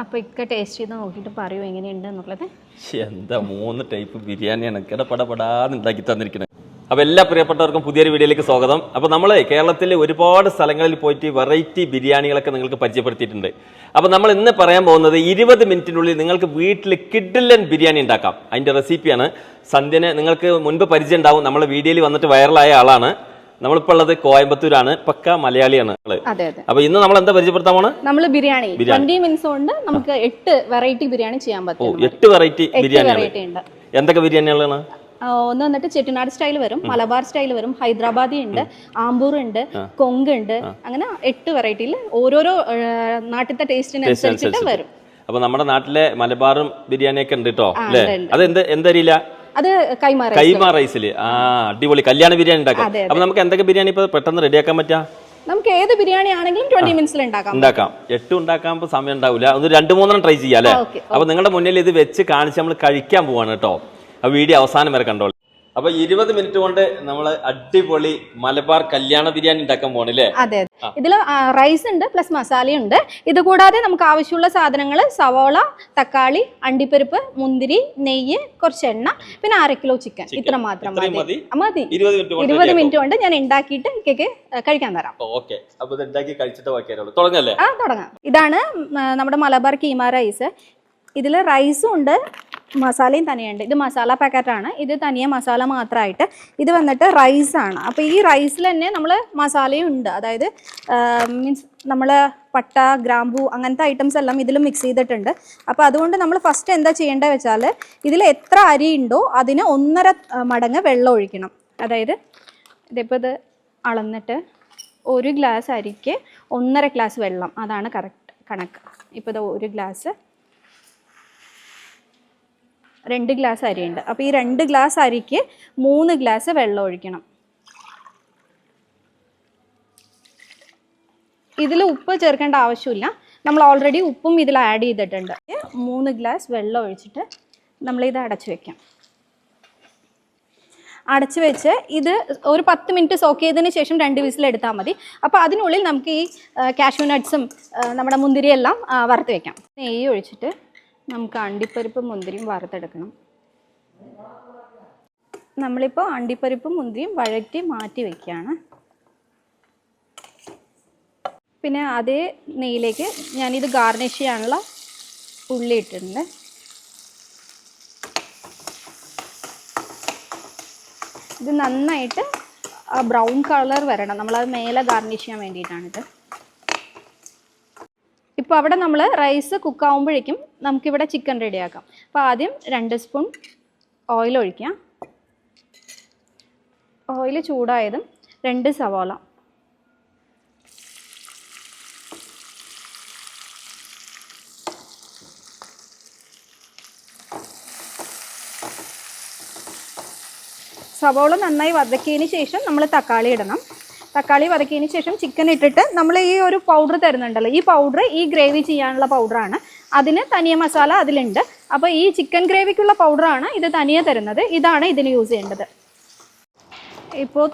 അപ്പോൾ ഇക്ക ടേസ്റ്റ് ചെയ്ത് നോക്കിയിട്ട് പറയൂ എങ്ങനെയുണ്ട് എന്നുള്ളത് എന്താ മൂന്ന് ടൈപ്പ് ബിരിയാണിയാണ്. കിടപടപടാന്ന് ഉണ്ടാക്കി തന്നിരിക്കുന്നത് അപ്പോൾ എല്ലാ പ്രിയപ്പെട്ടവർക്കും പുതിയൊരു വീഡിയോയിലേക്ക് സ്വാഗതം. അപ്പോൾ നമ്മൾ കേരളത്തിലെ ഒരുപാട് സ്ഥലങ്ങളിൽ പോയിട്ട് വെറൈറ്റി ബിരിയാണികളൊക്കെ നിങ്ങൾക്ക് പരിചയപ്പെടുത്തിയിട്ടുണ്ട്. അപ്പോൾ നമ്മൾ ഇന്ന് പറയാൻ പോകുന്നത് ഇരുപത് മിനിറ്റിനുള്ളിൽ നിങ്ങൾക്ക് വീട്ടിൽ കിഡിലൻ ബിരിയാണി ഉണ്ടാക്കാം അതിന്റെ റെസിപ്പിയാണ് സന്ധ്യനെ നിങ്ങൾക്ക് മുൻപ് പരിചയം ഉണ്ടാവും. നമ്മൾ വീഡിയോയിൽ വന്നിട്ട് വൈറലായ ആളാണ്. നമ്മളിപ്പോൾ ഉള്ളത് കോയമ്പത്തൂരാണ്. പക്ക മലയാളിയാണ് അപ്പൊ ഇന്ന് നമ്മൾ എന്താ പരിചയപ്പെടുത്താൻ പോണ് നമ്മൾ ബിരിയാണി. ട്വന്റി മിനിറ്റ്സ് കൊണ്ട് നമുക്ക് എട്ട് വെറൈറ്റി ബിരിയാണി ചെയ്യാൻ പറ്റും എട്ട് വെറൈറ്റി ബിരിയാണി എന്തൊക്കെ ബിരിയാണികളാണ്? ഒന്ന് വന്നിട്ട് ചെട്ടിനാട് സ്റ്റൈൽ വരും മലബാർ സ്റ്റൈൽ വരും ഹൈദരാബാദി ഉണ്ട് ആംബൂർ ഉണ്ട് കൊങ്ക് ഉണ്ട് അങ്ങനെ എട്ട് വെറൈറ്റിയിൽ ഓരോരോ നാട്ടിലത്തെ ടേസ്റ്റിനനുസരിച്ചിട്ട് വരും. അപ്പൊ നമ്മുടെ നാട്ടിലെ മലബാറും ബിരിയാണിയൊക്കെ ഉണ്ട് കേട്ടോ അല്ലേ. അത് എന്ത് എന്തരിയില്ല അത് കൈമ ആ അടിപൊളി. കല്യാണ ബിരിയാണി ഉണ്ടാക്കാം. അപ്പൊ നമുക്ക് എന്തൊക്കെ ബിരിയാണി ഇപ്പൊ പെട്ടെന്ന് റെഡിയാക്കാൻ പറ്റാ? നമുക്ക് ഏത് ബിരിയാണി ആണെങ്കിലും ട്വന്റി മിനിറ്റ്സിൽ ഉണ്ടാക്കാം. ഉണ്ടാക്കാം. എട്ട് ഉണ്ടാക്കാൻ സമയം ഉണ്ടാവില്ല ഒന്ന് രണ്ട് മൂന്നെണ്ണം ട്രൈ ചെയ്യാം അല്ലേ? അപ്പൊ നിങ്ങളുടെ മുന്നിൽ ഇത് വെച്ച് കാണിച്ച് നമ്മൾ കഴിക്കാൻ പോവാണ് കേട്ടോ. ആ വീഡിയോ അവസാനം വരെ കണ്ടോളൂ. അപ്പൊ ഇരുപത് മിനിറ്റ് കൊണ്ട് നമ്മൾ അടിപൊളി മലബാർ കല്യാണ ബിരിയാണി ഉണ്ടാക്കാൻ പോണില്ലേ അതെ ഇതിൽ റൈസ് ഉണ്ട് പ്ലസ് മസാലയുണ്ട്. ഇത് കൂടാതെ നമുക്ക് ആവശ്യമുള്ള സാധനങ്ങൾ സവോള തക്കാളി അണ്ടിപ്പരിപ്പ് മുന്തിരി നെയ്യ് കുറച്ച് എണ്ണ പിന്നെ അര കിലോ ചിക്കൻ ഇത്ര മാത്രം മതി. മതി? ഇരുപത് മിനിറ്റ് കൊണ്ട് ഞാൻ ഉണ്ടാക്കിയിട്ട് കേക്ക് കഴിക്കാൻ തരാം. തുടങ്ങാം. ഇതാണ് നമ്മുടെ മലബാർ കീമ റൈസ് ഇതിൽ റൈസും ഉണ്ട് മസാലയും തനിയുണ്ട് ഇത് മസാല പാക്കറ്റാണ്. ഇത് തനിയെ മസാല മാത്രമായിട്ട് ഇത് വന്നിട്ട് റൈസാണ് അപ്പോൾ ഈ റൈസിൽ തന്നെ നമ്മൾ മസാലയും ഉണ്ട്. അതായത് മീൻസ് നമ്മൾ പട്ട ഗ്രാമ്പൂ അങ്ങനത്തെ ഐറ്റംസ് എല്ലാം ഇതിൽ മിക്സ് ചെയ്തിട്ടുണ്ട്. അപ്പോൾ അതുകൊണ്ട് നമ്മൾ ഫസ്റ്റ് എന്താ ചെയ്യേണ്ടത് വെച്ചാൽ ഇതിൽ എത്ര അരി ഉണ്ടോ അതിന് ഒന്നര മടങ്ങ് വെള്ളം ഒഴിക്കണം. അതായത് ഇതിപ്പോൾ ഇത് അളന്നിട്ട് ഒരു ഗ്ലാസ് അരിക്ക് ഒന്നര ഗ്ലാസ് വെള്ളം. അതാണ് കറക്റ്റ് കണക്ക്. ഇപ്പോൾ ഇത് ഒരു ഗ്ലാസ് രണ്ട് ഗ്ലാസ് അരിയുണ്ട്. അപ്പോൾ ഈ രണ്ട് ഗ്ലാസ് അരിക്ക് മൂന്ന് ഗ്ലാസ് വെള്ളം ഒഴിക്കണം. ഇതിൽ ഉപ്പ് ചേർക്കേണ്ട ആവശ്യമില്ല. നമ്മൾ ഓൾറെഡി ഉപ്പും ഇതിൽ ആഡ് ചെയ്തിട്ടുണ്ട്. മൂന്ന് ഗ്ലാസ് വെള്ളം ഒഴിച്ചിട്ട് നമ്മളിത് അടച്ചു വെക്കാം. അടച്ചു വെച്ച് ഇത് ഒരു പത്ത് മിനിറ്റ് സോക്ക് ചെയ്തതിന് ശേഷം രണ്ട് വിസിൽ എടുത്താൽ മതി. അപ്പോൾ അതിനുള്ളിൽ നമുക്ക് ഈ കാഷ്യൂ നട്ട്സും നമ്മുടെ മുന്തിരിയെല്ലാം വറുത്ത് വെക്കാം. നെയ്യ് ഒഴിച്ചിട്ട് നമുക്ക് അണ്ടിപ്പരിപ്പും മുന്തിരിയും വറുത്തെടുക്കണം. നമ്മളിപ്പോൾ അണ്ടിപ്പരിപ്പും മുന്തിരിയും വഴറ്റി മാറ്റി വെക്കുകയാണ്. പിന്നെ അതേ നെയ്യിലേക്ക് ഞാനിത് ഗാർണിഷ് ചെയ്യാനുള്ള ഉള്ളി ഇട്ടിട്ടുണ്ട്. ഇത് നന്നായിട്ട് ബ്രൗൺ കളർ വരണം. നമ്മളത് മേലെ ഗാർണിഷ് ചെയ്യാൻ വേണ്ടിയിട്ടാണിത്. ഇപ്പോൾ അവിടെ നമ്മൾ റൈസ് കുക്കാവുമ്പോഴേക്കും നമുക്കിവിടെ ചിക്കൻ റെഡിയാക്കാം അപ്പോൾ ആദ്യം രണ്ട് സ്പൂൺ ഓയിൽ ഒഴിക്കാം ഓയിൽ ചൂടായതും രണ്ട് സവാള. സവോള നന്നായി വതക്കിയതിന് ശേഷം നമ്മൾ തക്കാളി ഇടണം. തക്കാളി വതക്കിയതിന് ശേഷം ചിക്കൻ ഇട്ടിട്ട് നമ്മൾ ഈ ഒരു പൗഡർ തരുന്നുണ്ടല്ലോ ഈ പൗഡർ ഈ ഗ്രേവി ചെയ്യാനുള്ള പൗഡറാണ് അതിന് തനിയ മസാല അതിലുണ്ട്. അപ്പോൾ ഈ ചിക്കൻ ഗ്രേവിക്കുള്ള പൗഡറാണ് ഇത് തനിയെ തരുന്നത്. ഇതാണ് ഇതിന് യൂസ് ചെയ്യേണ്ടത്. ഇപ്പോൾ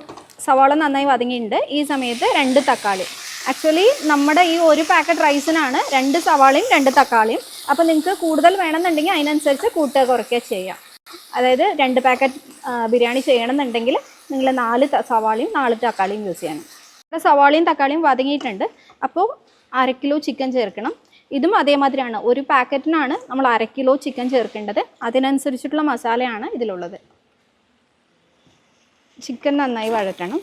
സവാള നന്നായി വതങ്ങിയിട്ടുണ്ട്. ഈ സമയത്ത് രണ്ട് തക്കാളി. ആക്ച്വലി നമ്മുടെ ഈ ഒരു പാക്കറ്റ് റൈസിനാണ് രണ്ട് സവാളയും രണ്ട് തക്കാളിയും. അപ്പോൾ നിങ്ങൾക്ക് കൂടുതൽ വേണമെന്നുണ്ടെങ്കിൽ അതിനനുസരിച്ച് കൂട്ടുക കുറയ്ക്കുക ചെയ്യാം. അതായത് രണ്ട് പാക്കറ്റ് ബിരിയാണി ചെയ്യണമെന്നുണ്ടെങ്കിൽ നിങ്ങൾ നാല് സവാളയും നാല് തക്കാളിയും യൂസ് ചെയ്യണം. ഇവിടെ സവാളയും തക്കാളിയും വതങ്ങിയിട്ടുണ്ട്. അപ്പോൾ അര കിലോ ചിക്കൻ ചേർക്കണം. ഇതും അതേമാതിരിയാണ്. ഒരു പാക്കറ്റിനാണ് നമ്മൾ അര കിലോ ചിക്കൻ ചേർക്കേണ്ടത്. അതിനനുസരിച്ചിട്ടുള്ള മസാലയാണ് ഇതിലുള്ളത്. ചിക്കൻ നന്നായി വഴറ്റണം.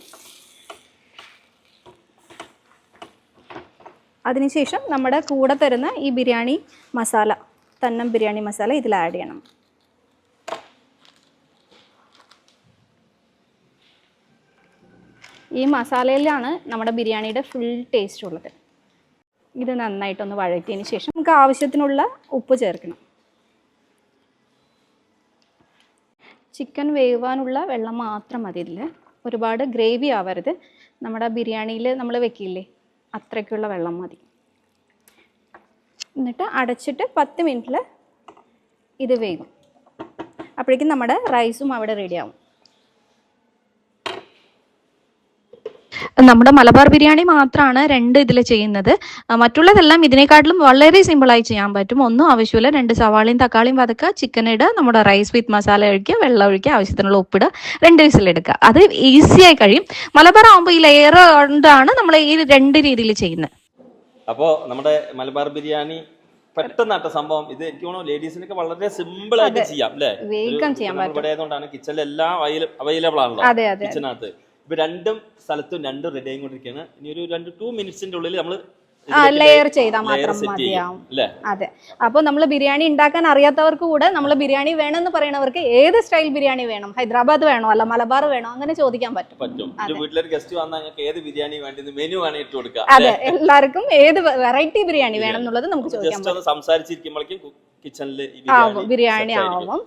അതിനുശേഷം നമ്മുടെ കൂടെ തരുന്ന ഈ ബിരിയാണി മസാല തന്നം ബിരിയാണി മസാല ഇതിൽ ആഡ് ചെയ്യണം. ഈ മസാലയിലാണ് നമ്മുടെ ബിരിയാണിയുടെ ഫുൾ ടേസ്റ്റ് ഉള്ളത്. ഇത് നന്നായിട്ടൊന്ന് വഴറ്റിയതിന് ശേഷം നമുക്ക് ആവശ്യത്തിനുള്ള ഉപ്പ് ചേർക്കണം. ചിക്കൻ വേവാനുള്ള വെള്ളം മാത്രം മതി ഇതിൽ. ഒരുപാട് ഗ്രേവി ആവരുത്. നമ്മുടെ ബിരിയാണിയിൽ നമ്മൾ വെക്കില്ലേ അത്രയ്ക്കുള്ള വെള്ളം മതി. എന്നിട്ട് അടച്ചിട്ട് പത്ത് മിനിറ്റിൽ ഇത് വേകും അപ്പോഴേക്കും നമ്മുടെ റൈസും അവിടെ റെഡിയാവും നമ്മുടെ മലബാർ ബിരിയാണി മാത്രമാണ് രണ്ട് ഇതിൽ ചെയ്യുന്നത്. മറ്റുള്ളതെല്ലാം ഇതിനെക്കാട്ടിലും വളരെ സിമ്പിളായി ചെയ്യാൻ പറ്റും. ഒന്നും ആവശ്യമില്ല. രണ്ട് സവാളയും തക്കാളിയും വതക്കുക. ചിക്കൻ ഇടുക. നമ്മുടെ റൈസ് വിത്ത് മസാല ഒഴിക്കുക. വെള്ളം ഒഴിക്കുക. ആവശ്യത്തിനുള്ള ഉപ്പിടുക. രണ്ട് വിസിലെടുക്കുക അത് ഈസിയായി കഴിയും. മലബാർ ആകുമ്പോൾ ഈ ലെയർ കൊണ്ടാണ് നമ്മൾ ഈ രണ്ട് രീതിയിൽ ചെയ്യുന്നത്. അപ്പോ നമ്മുടെ മലബാർ ബിരിയാണി പെട്ടെന്നാട്ട സംഭവം. ഇത് എനിക്ക് തോന്നുന്നു ലേഡീസിനൊക്കെ വളരെ സിമ്പിൾ ആയിട്ട് ചെയ്യാം അല്ലേ? ഇവിടെ കിച്ചണിൽ എല്ലാം അവൈലബിൾ ആണല്ലോ അതെ അതെ കിച്ചണകത്ത് ഇപ്പൊ രണ്ടും സ്ഥലത്തും രണ്ടും റെഡി ആയിക്കൊണ്ടിരിക്കുകയാണ്. ഇനി ഒരു രണ്ട് ടു മിനിറ്റ്സിന്റെ ഉള്ളിൽ നമ്മൾ ലെയർ ചെയ്താൽ മാത്രം മതിയാവും. അതെ. അപ്പോൾ നമ്മൾ ബിരിയാണി ഉണ്ടാക്കാൻ അറിയാത്തവർക്ക് കൂടെ നമ്മൾ ബിരിയാണി വേണമെന്ന് പറയുന്നവർക്ക് ഏത് സ്റ്റൈൽ ബിരിയാണി വേണം? ഹൈദരാബാദ് വേണോ? അല്ല മലബാർ വേണോ? അങ്ങനെ ചോദിക്കാൻ പറ്റും. അതെ. എല്ലാവർക്കും ഏത് വെറൈറ്റി ബിരിയാണി വേണം എന്നുള്ളത് നമുക്ക് ചോദിക്കാം സംസാരിച്ചിരിക്കുമ്പോഴേക്കും കിച്ചണിൽ ബിരിയാണി ആവും.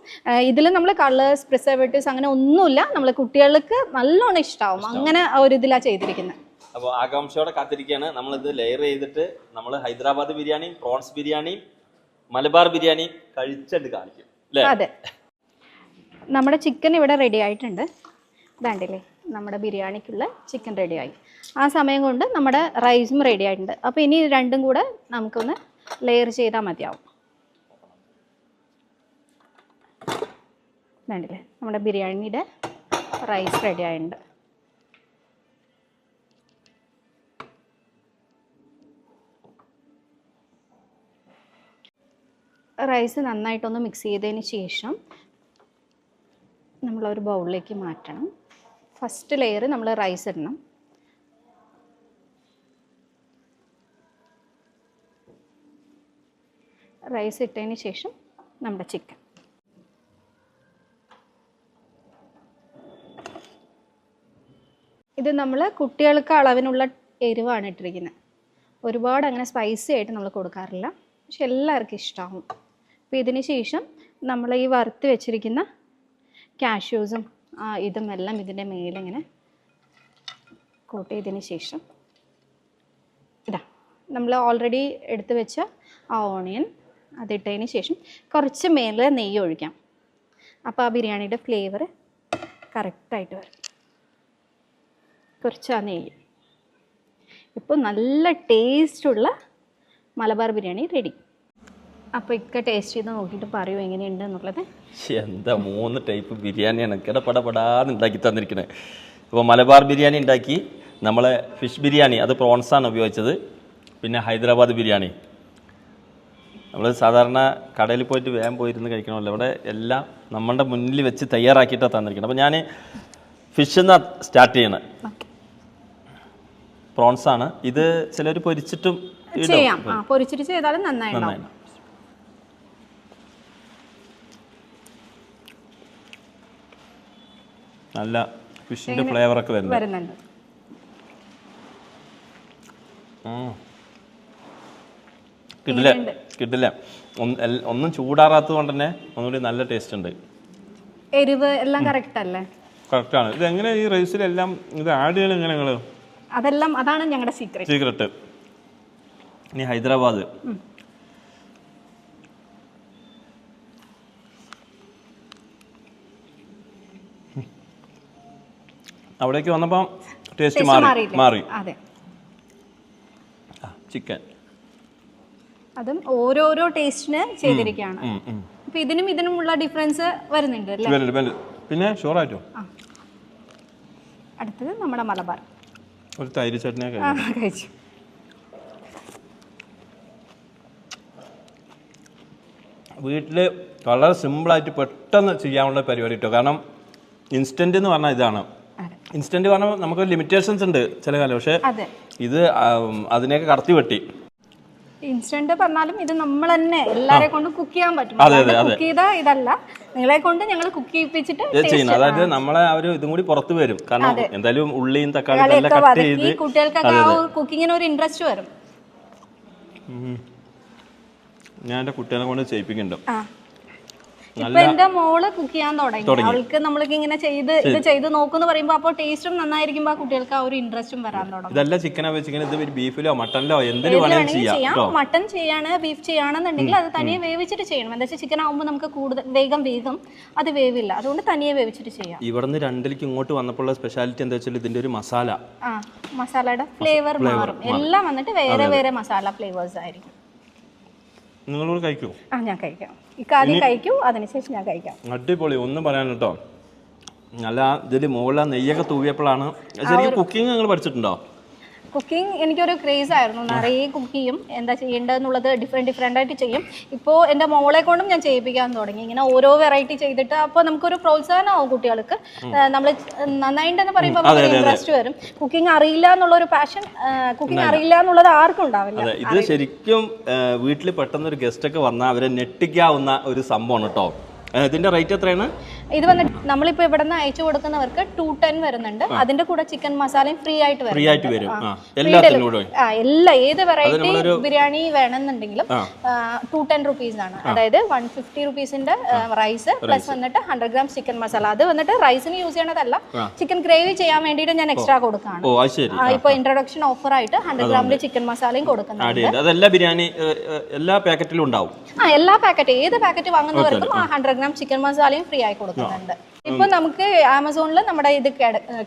ഇതിൽ നമ്മൾ കളേഴ്സ് പ്രിസർവേറ്റീവ്സ് അങ്ങനെ ഒന്നുമില്ല. നമ്മൾ കുട്ടികൾക്ക് നല്ലോണം ഇഷ്ടാവും. അങ്ങനെ ഒരു ഇതിലാ ചെയ്തിരിക്കുന്നത് അപ്പോൾ ആകാംക്ഷയോടെ കാത്തിരിക്കുകയാണ്. നമ്മളിത് ലെയർ ചെയ്തിട്ട് നമ്മൾ ഹൈദരാബാദ് ബിരിയാണിയും പ്രോൺസ് ബിരിയാണിയും മലബാർ ബിരിയാണിയും കഴിച്ചിട്ട് കാണിക്കും. അതെ. നമ്മുടെ ചിക്കൻ ഇവിടെ റെഡി ആയിട്ടുണ്ട്. ഇതാണ്ടില്ലേ? നമ്മുടെ ബിരിയാണിക്കുള്ള ചിക്കൻ റെഡിയായി ആ സമയം കൊണ്ട് നമ്മുടെ റൈസും റെഡി ആയിട്ടുണ്ട്. അപ്പോൾ ഇനി രണ്ടും കൂടെ നമുക്കൊന്ന് ലെയർ ചെയ്താൽ മതിയാവും. ഇതാണ്ടില്ലേ? നമ്മുടെ ബിരിയാണിയുടെ റൈസ് റെഡി ആയിട്ടുണ്ട്. റൈസ് നന്നായിട്ടൊന്ന് മിക്സ് ചെയ്തതിന് ശേഷം നമ്മളൊരു ബൗളിലേക്ക് മാറ്റണം. ഫസ്റ്റ് ലെയർ നമ്മൾ റൈസ് ഇടണം. റൈസ് ഇട്ടതിന് ശേഷം നമ്മുടെ ചിക്കൻ ഇത് നമ്മൾ കുട്ടികൾക്ക് അളവിനുള്ള എരിവാണ് ഇട്ടിരിക്കുന്നത് ഒരുപാട് അങ്ങനെ സ്പൈസി ആയിട്ട് നമ്മൾ കൊടുക്കാറില്ല. പക്ഷെ എല്ലാവർക്കും ഇഷ്ടമാവും അപ്പോൾ ഇതിന് ശേഷം നമ്മൾ ഈ വറുത്ത് വെച്ചിരിക്കുന്ന കാഷ്യൂസും ഇതും എല്ലാം ഇതിന്റെ മേലിങ്ങനെ കോട്ട് ശേഷം ഇതാ നമ്മൾ ഓൾറെഡി എടുത്ത് വെച്ച ആ ഓണിയൻ അതിട്ടതിന് ശേഷം കുറച്ച് മേലെ നെയ്യ് ഒഴിക്കാം. അപ്പോൾ ആ ബിരിയാണിയുടെ ഫ്ലേവർ കറക്റ്റായിട്ട് വരും. കുറച്ച് ആ നെയ്യ്. ഇപ്പോൾ നല്ല ടേസ്റ്റുള്ള മലബാർ ബിരിയാണി റെഡി അപ്പോൾ ഇക്ക ടേസ്റ്റ് ചെയ്ത് നോക്കിയിട്ട് പറയൂ എങ്ങനെയുണ്ട് എന്നുള്ളത് എന്താ മൂന്ന് ടൈപ്പ് ബിരിയാണിയാണ്. കിടപടപടാന്ന് ഉണ്ടാക്കി തന്നിരിക്കുന്നത് അപ്പോൾ മലബാർ ബിരിയാണി ഉണ്ടാക്കി നമ്മളെ ഫിഷ് ബിരിയാണി അത് പ്രോൺസ് ആണ് ഉപയോഗിച്ചത്. പിന്നെ ഹൈദരാബാദ് ബിരിയാണി. നമ്മൾ സാധാരണ കടയിൽ പോയിട്ട് വേഗം പോയിരുന്ന് കഴിക്കണമല്ലോ. ഇവിടെ എല്ലാം നമ്മളുടെ മുന്നിൽ വെച്ച് തയ്യാറാക്കിയിട്ടാണ് തന്നിരിക്കുന്നത് അപ്പോൾ ഞാൻ ഫിഷ് എന്നാ സ്റ്റാർട്ട് ചെയ്യണം. പ്രോൺസ് ആണ് ഇത് ചിലർ പൊരിച്ചിട്ടും പൊരിച്ചിട്ട് ചെയ്താലും നന്നായി നല്ല ഫിഷിന്റെ ഫ്ലേവർ ഒക്കെ വരുന്നുണ്ട്. കിട്ടില്ല കിട്ടില്ല ഒന്ന് ചൂടാറാത്തത് കൊണ്ട് തന്നെ ഒന്നുകൂടി നല്ല ടേസ്റ്റ് ഉണ്ട്. എരിവ് എല്ലാം കറക്റ്റ് അല്ലേ? കറക്റ്റ് ആണ്. ഇത് എങ്ങനെ ഈ റൈസിലെല്ലാം ഇത് ആഡ് ചെയ്യണം എങ്ങനെ നിങ്ങൾ അതെല്ലാം അതാണ് ഞങ്ങളുടെ സീക്രട്ട് സീക്രട്ട് ഇനി ഹൈദരാബാദ്. അവിടേക്ക് വന്നപ്പോൾ ടേസ്റ്റ് മാറി മാറി. അതെ. ചിക്കൻ അതും ഓരോരോ ടേസ്റ്റിന് ചെയ്തിരിക്കുകയാണ്. അപ്പൊ ഇതിനും ഇതിനുമുള്ള ഡിഫറൻസ് വരുന്നുണ്ട് അല്ലേ? പിന്നെ ഷുവറായിട്ടും അടുത്തത് നമ്മുടെ മലബാർ. ഒരു തൈര് ചട്നി കഴിച്ചു. വീട്ടിൽ വളരെ സിമ്പിളായിട്ട് പെട്ടെന്ന് ചെയ്യാനുള്ള പരിപാടി കേട്ടോ കാരണം ഇൻസ്റ്റന്റ് എന്ന് പറഞ്ഞാൽ ഇതാണ്. ഇൻസ്റ്റന്റ് പറഞ്ഞാൽ നമുക്ക് ലിമിറ്റേഷൻസ് ഉണ്ട് ചില കാലം. പക്ഷെ അതെ. ഇത് അതിനെയൊക്കെ കടത്തി വെട്ടി. ഇൻസ്റ്റന്റ് പറഞ്ഞാലും ഇത് നമ്മൾ തന്നെ എല്ലാരെ കൊണ്ട് കുക്ക് ചെയ്യാൻ പറ്റും. കുക്ക് ചെയ്ത ഇതല്ല. നിങ്ങളെ കൊണ്ട് ഞങ്ങൾ കുക്ക് ചെയ്യിപ്പിച്ചിട്ട് ചെയ്യുന്നത്. അതായത് നമ്മളെ ആ ഒരു ഇതും കൂടി പുറത്തു വരും. കാരണം എന്തായാലും ഉള്ളിയും തക്കാളിയും കട്ട് ചെയ്ത് കുട്ടികൾക്കൊക്കെ ആ കുക്കിങ്ങിന് ഒരു ഇൻട്രസ്റ്റ് വരും. ഞാൻ എന്റെ കുട്ടികളെ കൊണ്ട് ചെയ്യിപ്പിക്കുന്നുണ്ട്. ഇപ്പൊ എന്റെ മോൾ കുക്ക് ചെയ്യാൻ തുടങ്ങി. അവൾക്ക് നമ്മൾക്ക് ഇങ്ങനെ ചെയ്ത് ഇത് ചെയ്ത് നോക്കുന്നു പറയുമ്പോ അപ്പോൾ ടേസ്റ്റും നന്നായിരിക്കുമ്പോ ആ കുട്ടികൾക്ക് ആ ഒരു ഇൻട്രസ്റ്റും വരാൻ തുടങ്ങും. ഇതല്ല ചിക്കനോ വെച്ചിങ്ങനെ ഇത് ബീഫിലോ മട്ടനിലോ എന്തിനു ചെയ്യാം മട്ടൺ ചെയ്യാണ് ബീഫ് ചെയ്യാണെന്നുണ്ടെങ്കിൽ അത് തനിയെ വേവിച്ചിട്ട് ചെയ്യണം. എന്താ വെച്ചാൽ ചിക്കൻ ആകുമ്പോൾ നമുക്ക് കൂടുതൽ വേഗം വേഗം അത് വേവില്ല. അതുകൊണ്ട് തനിയെ വേവിച്ചിട്ട് ചെയ്യാം. ഇവിടുന്ന് രണ്ടിലേക്ക് ഇങ്ങോട്ട് വന്നപ്പോൾ സ്പെഷ്യാലിറ്റി എന്താ വെച്ചാൽ ഇതിന്റെ ഒരു മസാല ആ മസാലയുടെ ഫ്ലേവർ മാറും. എല്ലാം വന്നിട്ട് വേറെ വേറെ മസാല ഫ്ലേവേഴ്സ് ആയിരിക്കും. നിങ്ങളോട് കഴിക്കോ? ആ ഞാൻ കഴിക്കാം. ഇക്ക ആദ്യം കഴിക്കൂ അതിനുശേഷം ഞാൻ കഴിക്കാം. അടിപൊളി ഒന്നും പറയാൻ കേട്ടോ. നല്ല ഇതിൽ മുകളിൽ ആ നെയ്യൊക്കെ തൂവിയപ്പോഴാണ്. ശരിക്കും കുക്കിംഗ് നിങ്ങൾ പഠിച്ചിട്ടുണ്ടോ? കുക്കിംഗ് എനിക്കൊരു ക്രേസ് ആയിരുന്നു. നിറയെ കുക്ക് ചെയ്യും. എന്താ ചെയ്യേണ്ടതെന്നുള്ളത് ഡിഫറെന്റ് ഡിഫറെന്റ് ആയിട്ട് ചെയ്യും. ഇപ്പോൾ എന്റെ മോളെ കൊണ്ടും ഞാൻ ചെയ്യിപ്പിക്കാൻ തുടങ്ങി. ഇങ്ങനെ ഓരോ വെറൈറ്റി ചെയ്തിട്ട് അപ്പോൾ നമുക്കൊരു പ്രോത്സാഹനമാവും കുട്ടികൾക്ക്. നമ്മൾ നന്നായിട്ടെന്ന് പറയുമ്പോൾ ഇൻട്രസ്റ്റ് വരും. കുക്കിംഗ് അറിയില്ല എന്നുള്ള ഒരു പാഷൻ കുക്കിംഗ് അറിയില്ല എന്നുള്ളത് ആർക്കും ഉണ്ടാവില്ല. ഇത് ശരിക്കും വീട്ടിൽ പെട്ടെന്ന് ഒരു ഗസ്റ്റ് ഒക്കെ വന്നാൽ അവരെ ഞെട്ടിക്കാവുന്ന ഒരു സംഭവമാണ് കേട്ടോ ഇതിന്റെ റേറ്റ് എത്രയാണ്? ഇത് വന്നിട്ട് നമ്മളിപ്പോ ഇവിടെ നിന്ന് അയച്ചു കൊടുക്കുന്നവർക്ക് ടു ടെൻ വരുന്നുണ്ട്. അതിന്റെ കൂടെ ചിക്കൻ മസാലയും ഫ്രീ ആയിട്ട് ഫ്രീ ആയിട്ട് വരും. എല്ലാത്തിനും കൂടെ ആ എല്ലാ ഏത് വെറൈറ്റി ബിരിയാണി വേണമെന്നുണ്ടെങ്കിലും ടു ടെൻ റുപ്പീസ് ആണ്. അതായത് വൺ ഫിഫ്റ്റി റുപ്പീസിന്റെ റൈസ് പ്ലസ് വന്നിട്ട് ഹൺഡ്രഡ് ഗ്രാം ചിക്കൻ മസാല അത് വന്നിട്ട് റൈസിന് യൂസ് ചെയ്യണതല്ല ചിക്കൻ ഗ്രേവി ചെയ്യാൻ വേണ്ടിയിട്ട് ഞാൻ എക്സ്ട്രാ കൊടുക്കാണ്. ഇപ്പൊ ഇൻട്രൊഡക്ഷൻ ഓഫർ ആയിട്ട് ഹൺഡ്രഡ് ഗ്രാമിൽ ചിക്കൻ മസാലയും കൊടുക്കുന്നുണ്ട്. എല്ലാ ബിരിയാണി എല്ലാ പാക്കറ്റിലും ഉണ്ടാവും? ആ എല്ലാ പാക്കറ്റ് ഏത് പാക്കറ്റ് വാങ്ങുന്നവർക്കും ഹൺഡ്രഡ് ഗ്രാം ചിക്കൻ മസാലയും ഫ്രീ ആയി കൊടുക്കുന്നുണ്ട്. ഇപ്പൊ നമുക്ക് ആമസോണിൽ നമ്മുടെ ഇത്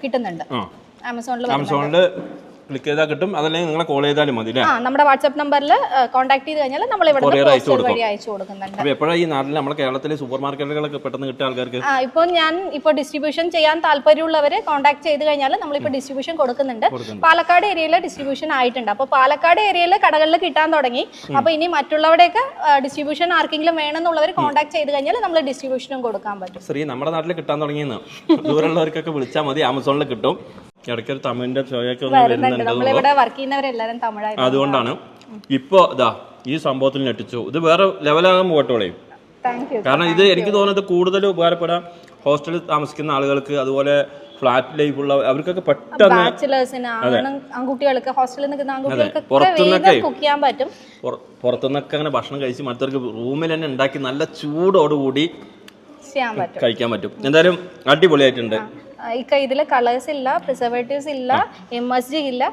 കിട്ടുന്നുണ്ട്. ആമസോണിൽ ആമസോണിൽ ക്ലിക്ക് ചെയ്താൽ കിട്ടും. അതല്ലെങ്കിൽ നിങ്ങളെ കോൾ ചെയ്താലും മതി അല്ലേ ആ നമ്മുടെ വാട്സ്ആപ്പ് നമ്പറിൽ കോൺടാക്ട് ചെയ്ത് കഴിഞ്ഞാൽ നമ്മൾ ഇവിടെ അയച്ചു പോസ്റ്റൽ വഴി അയച്ചു കൊടുക്കുന്നുണ്ട്. അപ്പൊ എപ്പോഴാണ് ഈ നാട്ടിൽ നമ്മുടെ കേരളത്തിലെ സൂപ്പർ മാർക്കറ്റുകളൊക്കെ പെട്ടെന്ന് കിട്ടിയ ആൾക്കാർക്ക്? ആ ഇപ്പോൾ ഞാൻ ഇപ്പോൾ ഡിസ്ട്രിബ്യൂഷൻ ചെയ്യാൻ താല്പര്യമുള്ളവർ കോൺടാക്ട് ചെയ്ത് കഴിഞ്ഞാൽ നമ്മളിപ്പോൾ ഡിസ്ട്രിബ്യൂഷൻ കൊടുക്കുന്നുണ്ട്. പാലക്കാട് ഏരിയയിൽ ഡിസ്ട്രിബ്യൂഷൻ ആയിട്ടുണ്ട്. അപ്പോൾ പാലക്കാട് ഏരിയയിൽ കടകളിൽ കിട്ടാൻ തുടങ്ങി. അപ്പോൾ ഇനി മറ്റുള്ളവരെയൊക്കെ ഡിസ്ട്രിബ്യൂഷൻ ആർക്കെങ്കിലും വേണമെന്നുള്ളവർ കോൺടാക്ട് ചെയ്ത് കഴിഞ്ഞാൽ നമ്മൾ ഡിസ്ട്രിബ്യൂഷനും കൊടുക്കാൻ പറ്റും. ശ്രീ നമ്മുടെ നാട്ടിൽ കിട്ടാൻ തുടങ്ങിയെന്ന്. ദൂരമുള്ളവർക്കൊക്കെ വിളിച്ചാൽ മതി. ആമസോണിൽ കിട്ടും. ഇടയ്ക്ക് ഒരു തമിഴിന്റെ ചോയൊക്കെ ഒന്ന് വരുന്നുണ്ട്. അതുകൊണ്ടാണ് ഇപ്പോ ഇതാ ഈ സംഭവത്തിൽ ഞെട്ടിച്ചു. ഇത് വേറെ ലെവലാകാൻ പോകട്ടോളേ കാരണം ഇത് എനിക്ക് തോന്നുന്നത് കൂടുതൽ ഉപകാരപ്പെടാം ഹോസ്റ്റലിൽ താമസിക്കുന്ന ആളുകൾക്ക് അതുപോലെ ഫ്ലാറ്റ് ലൈഫ് ഉള്ള അവർക്കൊക്കെ പെട്ടെന്ന് ആൺകുട്ടികൾക്ക് ഹോസ്റ്റലിൽ നിൽക്കുന്ന ആൺകുട്ടികൾക്കൊക്കെ പുറത്തുനിന്നൊക്കെ വേഗം കുക്ക് ചെയ്യാൻ പറ്റും. പുറ- പുറത്തുനിന്നൊക്കെ അങ്ങനെ ഭക്ഷണം കഴിച്ച് മറ്റവർക്ക് റൂമിൽ തന്നെ ഉണ്ടാക്കി നല്ല ചൂടോടുകൂടി കഴിക്കാൻ പറ്റും. എന്തായാലും അടിപൊളിയായിട്ടുണ്ട്. ഇക്ക ഇതിൽ കളേഴ്സ് ഇല്ല പ്രിസർവേറ്റീവ്സ് ഇല്ല എം എസ് ജി ഇല്ല.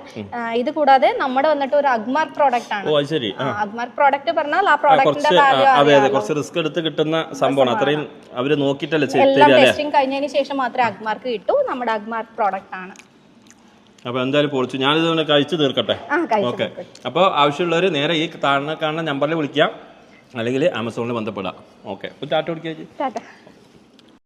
ഇത് കൂടാതെ നമ്മുടെ വന്നിട്ട് ഒരു അഗ്മാർക്ക് പ്രോഡക്റ്റ് ആണ്. അഗ്മാർക്ക് പ്രോഡക്റ്റ് പറഞ്ഞാൽ ആ പ്രോഡക്റ്റിന്റെ അതെ അതെ കുറച്ച് റിസ്ക് എടുത്ത് കിട്ടുന്ന സംഭവമാണ്. അത്രയും അവർ നോക്കിയിട്ടല്ലേ എല്ലാം ടെസ്റ്റിംഗ് കഴിഞ്ഞതിന് ശേഷം മാത്രമേ അഗ്മാർക്ക് കിട്ടൂ. നമ്മുടെ അഗ്മാർക്ക് പ്രോഡക്റ്റ് ആണ്. അപ്പൊ എന്തായാലും പൊളിച്ചു. ഞാനിത് കഴിച്ചു തീർക്കട്ടെ? ഓക്കെ. അപ്പോൾ ആവശ്യമുള്ളവർ നേരെ ഈ താഴ്ന്ന കാണുന്ന നമ്പറിൽ വിളിക്കാം. അല്ലെങ്കിൽ ആമസോണിൽ ബന്ധപ്പെടാം. ഓക്കെ. ടാറ്റ വിളിക്കുക ടാറ്റ.